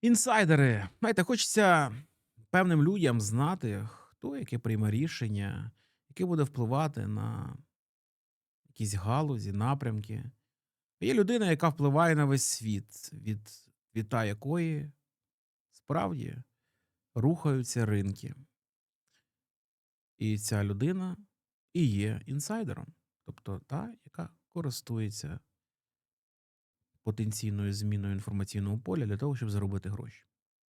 Інсайдери. Знаєте, хочеться певним людям знати, хто яке прийме рішення, яке буде впливати на якісь галузі, напрямки. Є людина, яка впливає на весь світ, від, від та якої справді рухаються ринки. І ця людина і є інсайдером, тобто та, яка користується потенційною зміною інформаційного поля для того, щоб заробити гроші.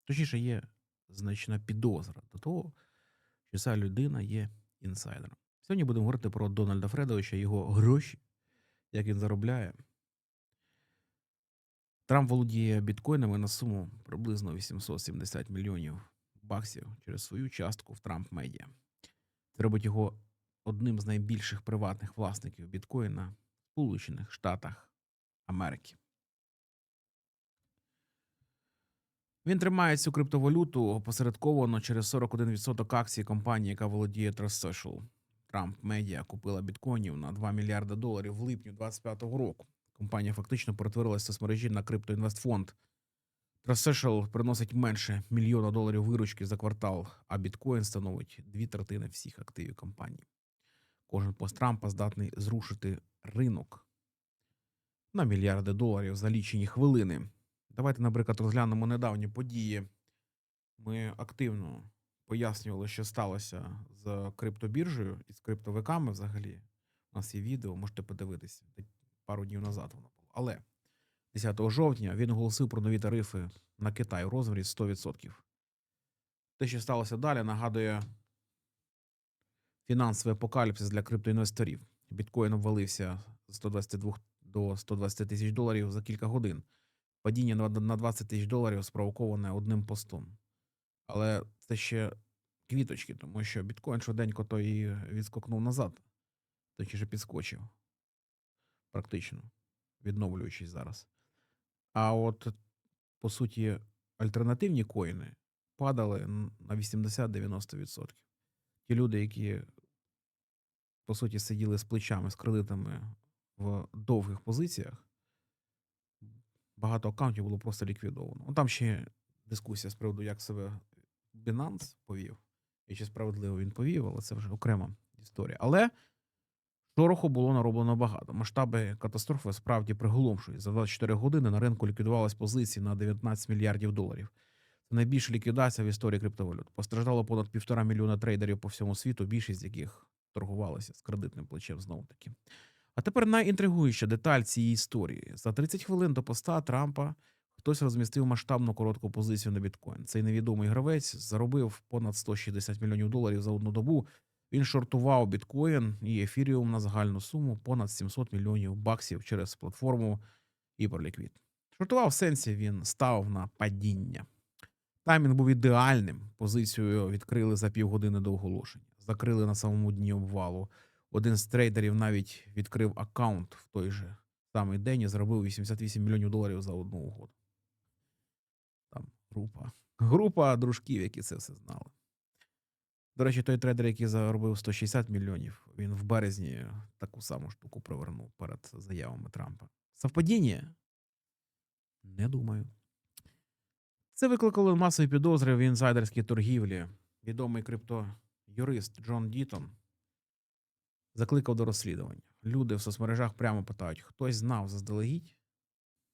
Точніше, є значна підозра до того, що ця людина є інсайдером. Сьогодні будемо говорити про Дональда Фредовича, його гроші, як він заробляє. Трамп володіє біткоїнами на суму приблизно 870 мільйонів баксів через свою частку в Трамп Медіа. Це робить його одним з найбільших приватних власників біткоїна в Сполучених Штатах Америки. Він тримає цю криптовалюту опосередковано через 41% акцій компанії, яка володіє Trust Social. Трамп Медіа купила біткоїнів на 2 мільярди доларів в липні 2025 року. Компанія фактично перетворилася соцмережі на криптоінвестфонд. Trust Social приносить менше мільйона доларів виручки за квартал, а біткоін становить дві третини всіх активів компанії. Кожен пост Трампа здатний зрушити ринок на мільярди доларів за лічені хвилини. Давайте, наприклад, розглянемо недавні події. Ми активно пояснювали, що сталося з криптобіржею і з криптовиками взагалі. У нас є відео, можете подивитися. Пару днів назад воно було. Але 10 жовтня він оголосив про нові тарифи на Китай у розмірі 100%. Те, що сталося далі, нагадує фінансовий апокаліпсис для криптоінвесторів. Біткоін обвалився з 122 до 120 тисяч доларів за кілька годин. Падіння на на 20 тисяч доларів спровоковане одним постом. Але це ще квіточки, тому що біткоін швиденько то і відскокнув назад, точніше підскочив. Практично, відновлюючись зараз. А от, по суті, альтернативні коїни падали на 80-90%. Ті люди, які, по суті, сиділи з плечами, з кредитами в довгих позиціях, багато аккаунтів було просто ліквідовано. Ну, там ще дискусія з приводу, як себе Binance повів, і чи справедливо він повів, але це вже окрема історія. Але шороху було нароблено багато. Масштаби катастрофи справді приголомшують. За 24 години на ринку ліквідувалась позиції на 19 мільярдів доларів. Це найбільша ліквідація в історії криптовалют. Постраждало понад півтора мільйона трейдерів по всьому світу, більшість з яких торгувалися з кредитним плечем знову таки. А тепер найінтригуюча деталь цієї історії. За 30 хвилин до поста Трампа хтось розмістив масштабну коротку позицію на біткоін. Цей невідомий гравець заробив понад 160 мільйонів доларів за одну добу. Він шортував біткоін і ефіріум на загальну суму понад 700 мільйонів баксів через платформу Hyperliquid. Шортував в сенсі, він став на падіння. Таймінг був ідеальним. Позицію відкрили за півгодини до оголошення. Закрили на самому дні обвалу. Один з трейдерів навіть відкрив аккаунт в той же самий день і заробив 88 мільйонів доларів за одну угоду. Там група. Група дружків, які це все знали. До речі, той трейдер, який заробив 160 мільйонів, він в березні таку саму штуку провернув перед заявами Трампа. Совпадіння? Не думаю. Це викликало масові підозри в інсайдерській торгівлі. Відомий криптоюрист Джон Дітон закликав до розслідування. Люди в соцмережах прямо питають: хтось знав заздалегідь.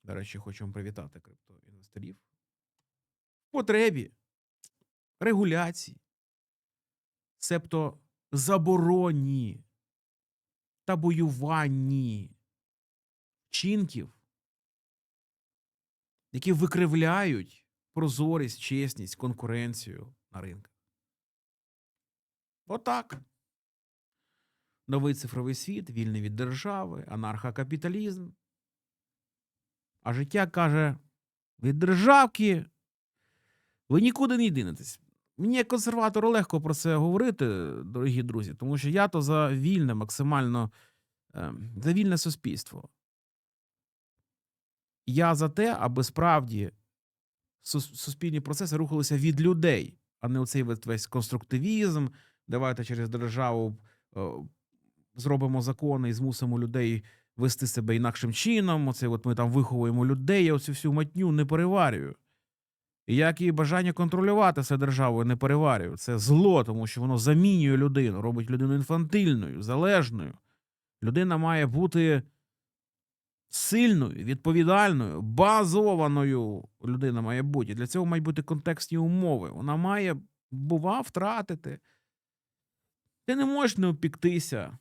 До речі, вам привітати криптоінвесторів. Потребі регуляції, себто забороні табоюванні вчинків, які викривляють прозорість, чесність, конкуренцію на ринках. Отак. Новий цифровий світ, вільний від держави, анархокапіталізм. А життя каже: від державки ви нікуди не йдинетесь. Мені як консерватору легко про це говорити, дорогі друзі, тому що я то за вільне, максимально ем, за вільне суспільство. Я за те, аби справді суспільні процеси рухалися від людей, а не оцей весь- конструктивізм. Давайте через державу е, зробимо закони і змусимо людей вести себе інакшим чином. Оце от ми там виховуємо людей, я оцю всю матню не переварюю. Як і бажання контролювати все державою не переварює. Це зло, тому що воно замінює людину, робить людину інфантильною, залежною. Людина має бути сильною, відповідальною, базованою людина має бути. Для цього мають бути контекстні умови. Вона має, бува, втратити. Ти не можеш не опіктися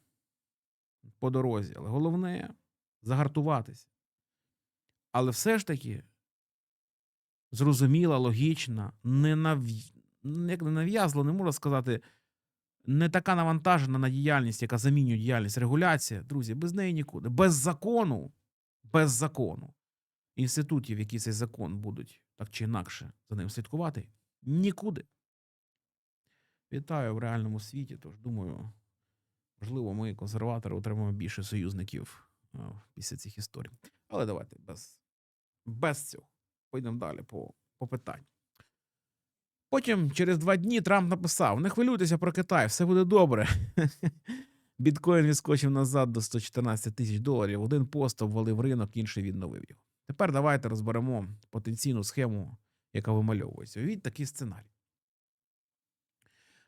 по дорозі, але головне загартуватися. Але все ж таки зрозуміла, логічна, не нав... як не нав'язла, не можу сказати, не така навантажена на діяльність, яка замінює діяльність, регуляція. Друзі, без неї нікуди. Без закону, без закону інститутів, які цей закон будуть так чи інакше за ним слідкувати, нікуди. Вітаю в реальному світі. Тож думаю, можливо, ми, консерватори, отримаємо більше союзників після цих історій. Але давайте без, без цього. Пойдемо далі по, по питанню. Потім, через два дні, Трамп написав: не хвилюйтеся про Китай, все буде добре. Біткоін відскочив назад до 114 тисяч доларів. Один пост обвалив ринок, інший відновив його. Тепер давайте розберемо потенційну схему, яка вимальовується. Уявіть такий сценарій.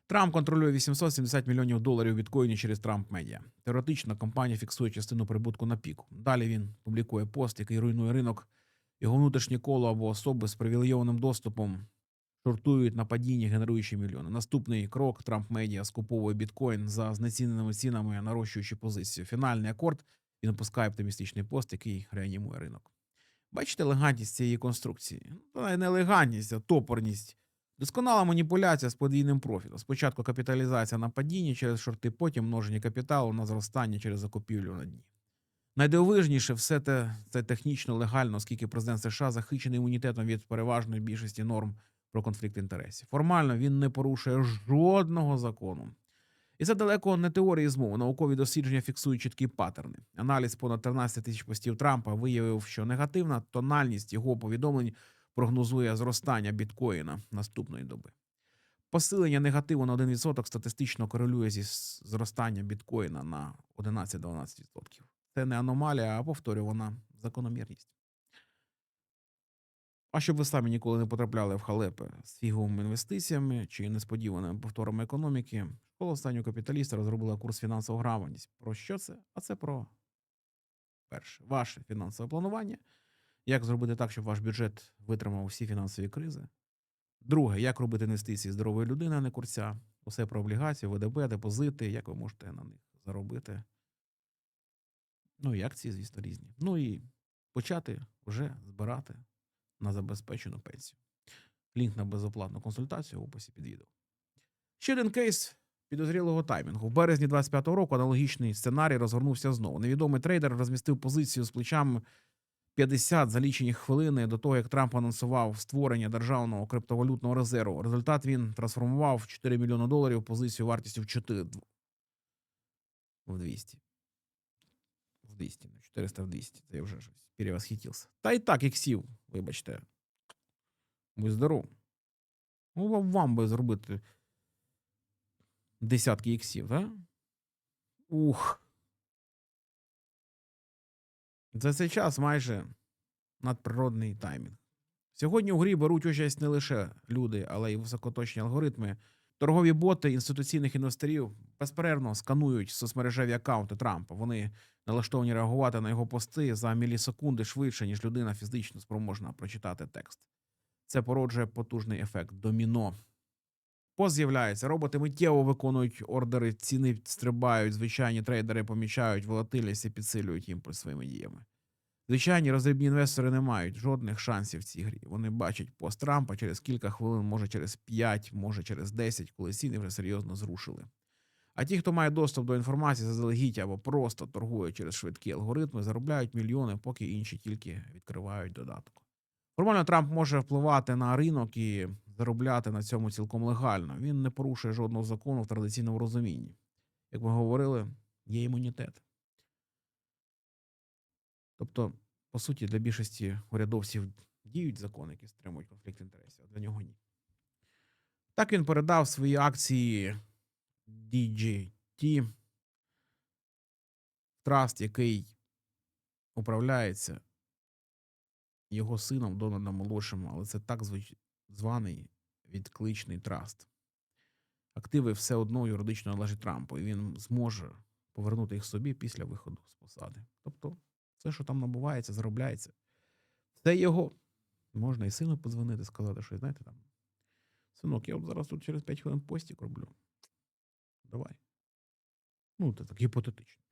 Трамп контролює 870 мільйонів доларів біткоїні через Трамп Медіа. Теоретично компанія фіксує частину прибутку на піку. Далі він публікує пост, який руйнує ринок. Його внутрішнє коло або особи з привілейованим доступом шортують на падінні, генеруючи мільйони. Наступний крок Трамп Медіа скуповує біткоін за знеціненими цінами, нарощуючи позицію. Фінальний акорд він опускає оптимістичний пост, який реанімує ринок. Бачите елегантність цієї конструкції? Не елегантність, а топорність. Досконала маніпуляція з подвійним профітом. Спочатку капіталізація на падінні через шорти, потім множення капіталу на зростання через закупівлю на дні. Найдивовижніше все те це технічно легально, оскільки президент США захищений імунітетом від переважної більшості норм про конфлікт інтересів. Формально він не порушує жодного закону. І це далеко не теорії змови. Наукові дослідження фіксують чіткі паттерни. Аналіз понад 13 тисяч постів Трампа виявив, що негативна тональність його повідомлень прогнозує зростання біткоїна наступної доби. Посилення негативу на 1% статистично корелює зі зростанням біткоїна на 11-12%. Це не аномалія, а повторювана закономірність. А щоб ви самі ніколи не потрапляли в халепи з фіговими інвестиціями чи несподіваними повторами економіки, школа останнього капіталіста розробила курс фінансова грамотність. Про що це? А це про перше, ваше фінансове планування. Як зробити так, щоб ваш бюджет витримав усі фінансові кризи? Друге, як робити інвестиції здорової людини, а не курця. Усе про облігації, ВДБ, депозити, як ви можете на них заробити. Ну і акції, звісно, різні. Ну і почати вже збирати на забезпечену пенсію. Лінк на безоплатну консультацію в описі під відео. Ще один кейс підозрілого таймінгу. В березні 25-го року аналогічний сценарій розгорнувся знову. Невідомий трейдер розмістив позицію з плечами 50 за лічені хвилини до того, як Трамп анонсував створення державного криптовалютного резерву. Результат він трансформував в 4 мільйони доларів позицію вартістю в 4 в 200. В 200, не 400 в 200. Це я вже щось перевосхитився. Та і так, іксів, вибачте. Будь здоров. Ну, вам би зробити десятки іксів, так? Ух. За цей час майже надприродний таймінг. Сьогодні у грі беруть участь не лише люди, але й високоточні алгоритми. Торгові боти інституційних інвесторів безперервно сканують соцмережеві аккаунти Трампа. Вони налаштовані реагувати на його пости за мілісекунди швидше, ніж людина фізично спроможна прочитати текст. Це породжує потужний ефект доміно. Пост з'являється, роботи миттєво виконують ордери, ціни стрибають, звичайні трейдери помічають волатильність і підсилюють імпульс своїми діями. Звичайні роздрібні інвестори не мають жодних шансів в цій грі. Вони бачать пост Трампа через кілька хвилин, може через 5, може через 10, коли ціни вже серйозно зрушили. А ті, хто має доступ до інформації заздалегідь або просто торгує через швидкі алгоритми, заробляють мільйони, поки інші тільки відкривають додаток. Формально Трамп може впливати на ринок і заробляти на цьому цілком легально. Він не порушує жодного закону в традиційному розумінні. Як ми говорили, є імунітет. Тобто, по суті, для більшості урядовців діють закони, які стримують конфлікт інтересів, а для нього ні. Так він передав свої акції DGT Траст, який управляється його сином Дональдом молодшим, але це так звуч... званий відкличний траст. Активи все одно юридично належать Трампу, і він зможе повернути їх собі після виходу з посади. Тобто, все, що там набувається, заробляється. Це його. Можна і сину подзвонити, сказати, що знаєте там. Синок, я от зараз тут через 5 хвилин постік роблю. Давай. Ну, це так гіпотетично.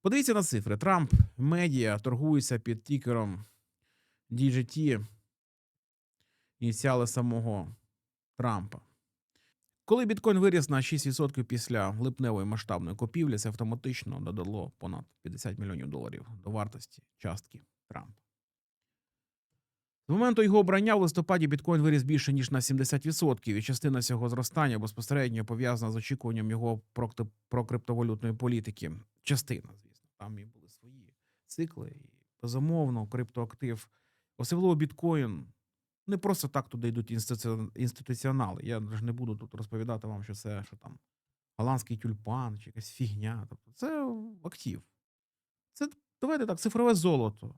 Подивіться на цифри. Трамп медіа торгується під тікером DGT, ініціали самого Трампа. Коли біткоін виріс на 6% після липневої масштабної купівлі, це автоматично додало понад 50 мільйонів доларів до вартості частки Трампа. З моменту його обрання в листопаді біткоін виріс більше ніж на 70%, і частина цього зростання безпосередньо пов'язана з очікуванням його про, криптовалютної політики. Частина, звісно, там і були свої цикли. І безумовно, криптоактив, особливо біткоін, не просто так туди йдуть інституціонали. Я ж не буду тут розповідати вам, що це що там голландський тюльпан чи якась фігня. Тобто це актив. Це давайте так, цифрове золото.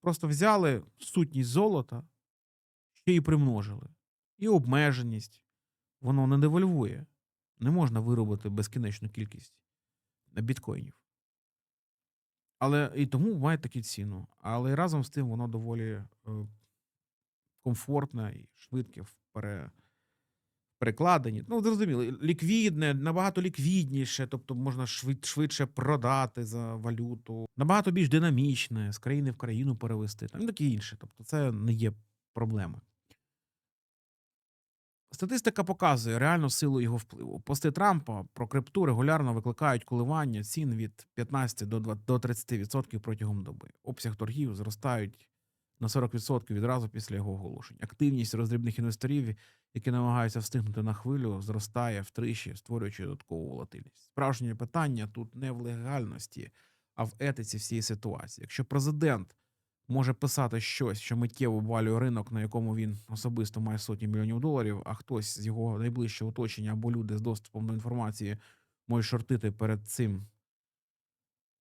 Просто взяли сутність золота, ще й примножили. І обмеженість. Воно не девальвує. Не можна виробити безкінечну кількість біткоїнів. Але і тому має таку ціну. Але разом з тим воно доволі е, комфортне і швидке в пере, перекладенні. Ну, зрозуміло, ліквідне, набагато ліквідніше, тобто можна швид, швидше продати за валюту, набагато більш динамічне, з країни в країну перевести, там таке інше. Тобто, це не є проблема. Статистика показує реальну силу його впливу. Пости Трампа про крипту регулярно викликають коливання цін від 15 до 20 до 30% протягом доби. Обсяг торгів зростають на 40% відразу після його оголошень. Активність роздрібних інвесторів, які намагаються встигнути на хвилю, зростає втричі, створюючи додаткову волатильність. Справжнє питання тут не в легальності, а в етиці всієї ситуації. Якщо президент може писати щось, що миттєво обвалює ринок, на якому він особисто має сотні мільйонів доларів, а хтось з його найближчого оточення або люди з доступом до інформації можуть шортити перед цим.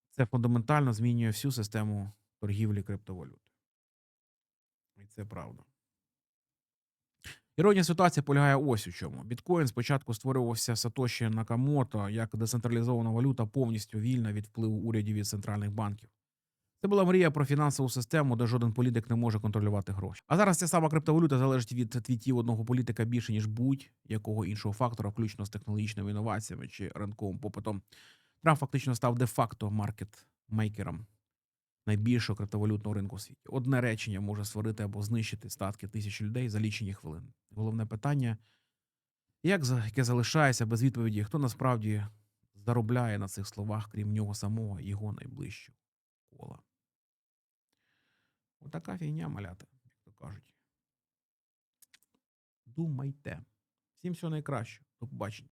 Це фундаментально змінює всю систему торгівлі криптовалют. Це правда. Іронія ситуації полягає ось у чому. Біткоін спочатку створювався Сатоші Накамото як децентралізована валюта, повністю вільна від впливу урядів і центральних банків. Це була мрія про фінансову систему, де жоден політик не може контролювати гроші. А зараз ця сама криптовалюта залежить від твітів одного політика більше, ніж будь-якого іншого фактора, включно з технологічними інноваціями чи ринковим попитом. Трамп фактично став де-факто маркетмейкером найбільшого криптовалютного ринку у світі. Одне речення може створити або знищити статки тисяч людей за лічені хвилини. Головне питання, як яке залишається без відповіді, хто насправді заробляє на цих словах, крім нього самого його найближчого кола. Отака фігня малята, як то кажуть. Думайте. Всім всього найкраще. До побачення.